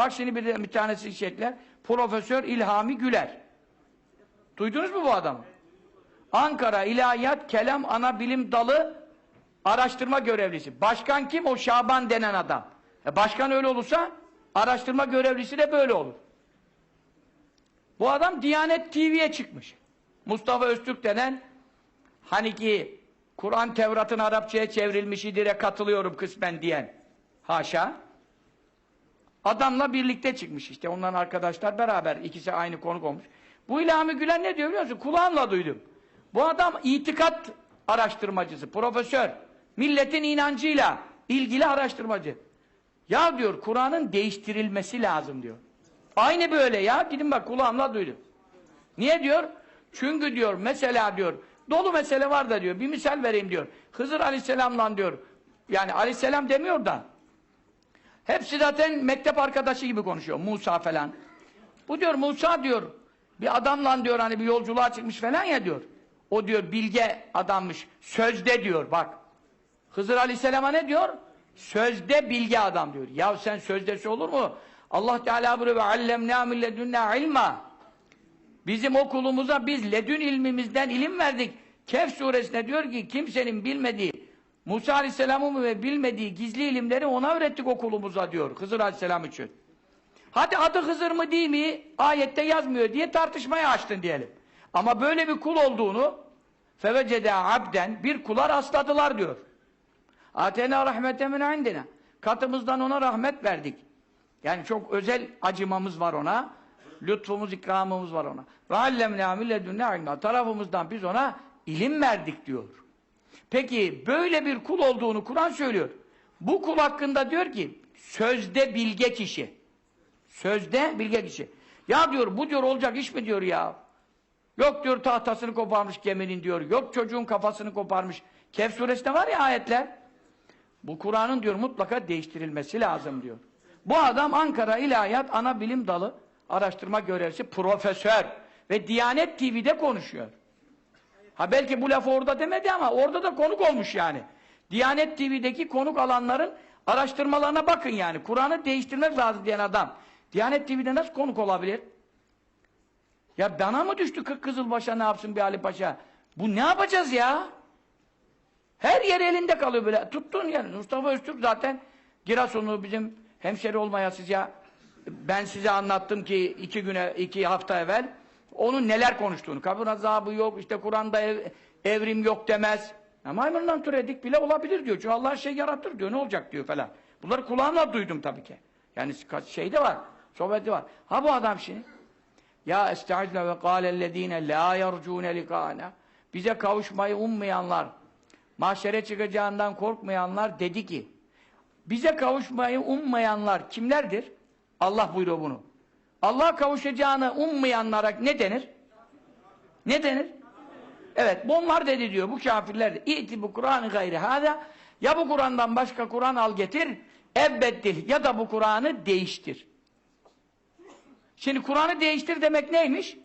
Bak şimdi bir, bir tanesi şekler. Profesör İlhami Güler. Duydunuz mu bu adamı? Ankara İlahiyat Kelam Ana Bilim Dalı araştırma görevlisi. Başkan kim? O Şaban denen adam. E başkan öyle olursa araştırma görevlisi de böyle olur. Bu adam Diyanet TV'ye çıkmış. Mustafa Öztürk denen hani ki Kur'an Tevrat'ın Arapçaya çevrilmiş idire katılıyorum kısmen diyen haşa adamla birlikte çıkmış işte onların arkadaşlar beraber ikisi aynı konuk olmuş. Bu İlhami Gülen ne diyor biliyor musun? Kulağımla duydum. Bu adam itikat araştırmacısı, profesör. Milletin inancıyla ilgili araştırmacı. Ya diyor Kur'an'ın değiştirilmesi lazım diyor. Aynı böyle ya. Gidin bak kulağımla duydum. Niye diyor? Çünkü diyor mesela diyor dolu mesele var da diyor. Bir misal vereyim diyor. Hızır Aleyhisselam'la diyor. Yani Aleyhisselam demiyor da. Hepsi zaten mektep arkadaşı gibi konuşuyor. Musa falan. Bu diyor Musa diyor. Bir adamla diyor hani bir yolculuğa çıkmış falan ya diyor. O diyor bilge adammış. Sözde diyor bak. Hızır Aleyhisselam'a ne diyor? Sözde bilge adam diyor. Ya sen sözdesi olur mu? Allah Teala buyuruyor ve allemnâ min ledünnâ ilmâ. Bizim okulumuza biz ledün ilmimizden ilim verdik. Kehf suresinde diyor ki kimsenin bilmediği Musa Aleyhisselam'ın ve bilmediği gizli ilimleri ona öğrettik okulumuza diyor Hızır Aleyhisselam için. Hadi adı Hızır mı değil mi? Ayette yazmıyor diye tartışmaya açtın diyelim. Ama böyle bir kul olduğunu fevecede abden bir kula rastladılar diyor. Atena rahmeten min indina. Katımızdan ona rahmet verdik. Yani çok özel acımamız var ona. Lütfumuz, ikramımız var ona. Ve allemnâ milledünnâ ilmâ. Tarafımızdan biz ona ilim verdik diyor. Peki böyle bir kul olduğunu Kur'an söylüyor. Bu kul hakkında diyor ki sözde bilge kişi. Sözde bilge kişi. Ya diyor bu diyor olacak iş mi diyor ya. Yok diyor tahtasını koparmış geminin diyor. Yok çocuğun kafasını koparmış. Kehf suresinde var ya ayetler. Bu Kur'an'ın diyor mutlaka değiştirilmesi lazım diyor. Bu adam Ankara İlahiyat Ana Bilim Dalı araştırma görevlisi profesör ve Diyanet TV'de konuşuyor. Ha belki bu lafı orada demedi ama orada da konuk olmuş yani. Diyanet TV'deki konuk alanların araştırmalarına bakın yani. Kur'an'ı değiştirmek lazım diyen adam. Diyanet TV'de nasıl konuk olabilir? Ya bana mı düştü Kırk Kızılbaş'a ne yapsın bir Ali Paşa? Bu ne yapacağız ya? Her yer elinde kalıyor böyle. Tuttun yani. Mustafa Öztürk zaten Girason'u bizim hemşeri olmaya size ben size anlattım ki iki güne, iki hafta evvel onun neler konuştuğunu. Kabir azabı yok, işte Kur'an'da ev- evrim yok demez. Ya maymundan türedik bile olabilir diyor. Çünkü Allah şey yaratır diyor. Ne olacak diyor falan. Bunları kulağımla duydum tabii ki. Yani şey de var. Sohbeti var. Ha bu adam şimdi. Ya estağfirullah ve kâlellezîne lâ yercûne likâna. Bize kavuşmayı ummayanlar, mahşere çıkacağından korkmayanlar dedi ki, bize kavuşmayı ummayanlar kimlerdir? Allah buyuruyor bunu. Allah kavuşacağını ummayanlara ne denir? Ne denir? Evet, bunlar dedi diyor, bu kafirler. İti bu Kur'an-ı gayri hâdâ. Ya bu Kur'an'dan başka Kur'an al getir, ebbeddil ya da bu Kur'an'ı değiştir. Şimdi Kur'an'ı değiştir demek neymiş?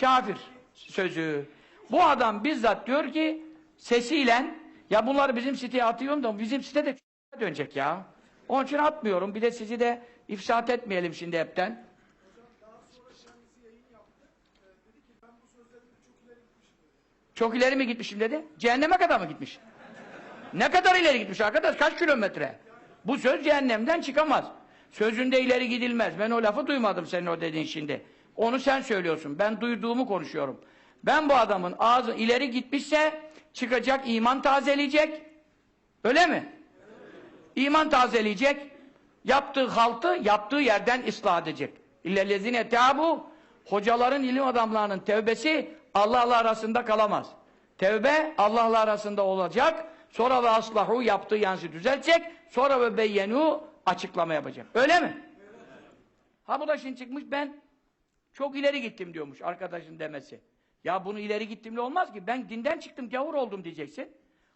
Kafir sözü. Bu adam bizzat diyor ki sesiyle ya bunları bizim siteye atıyorum da bizim site de dönecek ya. Onun için atmıyorum. Bir de sizi de ifsat etmeyelim şimdi hepten. Çok ileri mi gitmişim dedi? Cehenneme kadar mı gitmiş? Ne kadar ileri gitmiş arkadaş? Kaç kilometre? Bu söz cehennemden çıkamaz. Sözünde ileri gidilmez. Ben o lafı duymadım senin o dediğin şimdi. Onu sen söylüyorsun. Ben duyduğumu konuşuyorum. Ben bu adamın ağzı ileri gitmişse çıkacak, iman tazeleyecek. Öyle mi? İman tazeleyecek. Yaptığı haltı yaptığı yerden ıslah edecek. İllellezine teabu hocaların ilim adamlarının tevbesi Allah'la arasında kalamaz. Tevbe Allah'la arasında olacak. Sonra ve aslahu yaptığı yansı düzeltecek. Sonra ve beyyenu açıklama yapacak. Öyle mi? Ha bu da şimdi çıkmış ben çok ileri gittim diyormuş arkadaşın demesi. Ya bunu ileri gittimle olmaz ki. Ben dinden çıktım gavur oldum diyeceksin.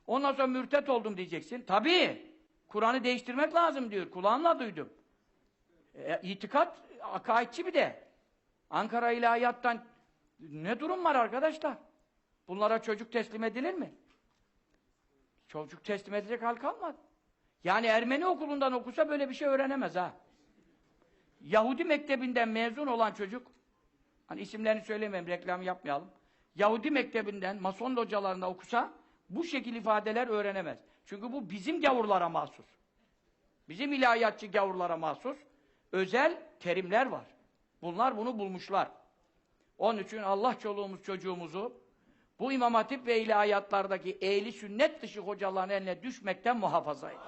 Ondan sonra mürtet oldum diyeceksin. Tabii. Kur'an'ı değiştirmek lazım diyor. Kulağımla duydum. E, itikat akaidçi bir de. Ankara İlahiyat'tan ne durum var arkadaşlar? Bunlara çocuk teslim edilir mi? Çocuk teslim edecek hal kalmadı. Yani Ermeni okulundan okusa böyle bir şey öğrenemez ha. Yahudi mektebinden mezun olan çocuk, hani isimlerini söylemeyeyim, reklam yapmayalım. Yahudi mektebinden, Mason hocalarında okusa, bu şekil ifadeler öğrenemez. Çünkü bu bizim gavurlara mahsus. Bizim ilahiyatçı gavurlara mahsus özel terimler var. Bunlar bunu bulmuşlar. Onun için Allah çoluğumuz çocuğumuzu bu İmam Hatip ve ilahiyatlardaki ehli sünnet dışı hocaların eline düşmekten muhafaza et.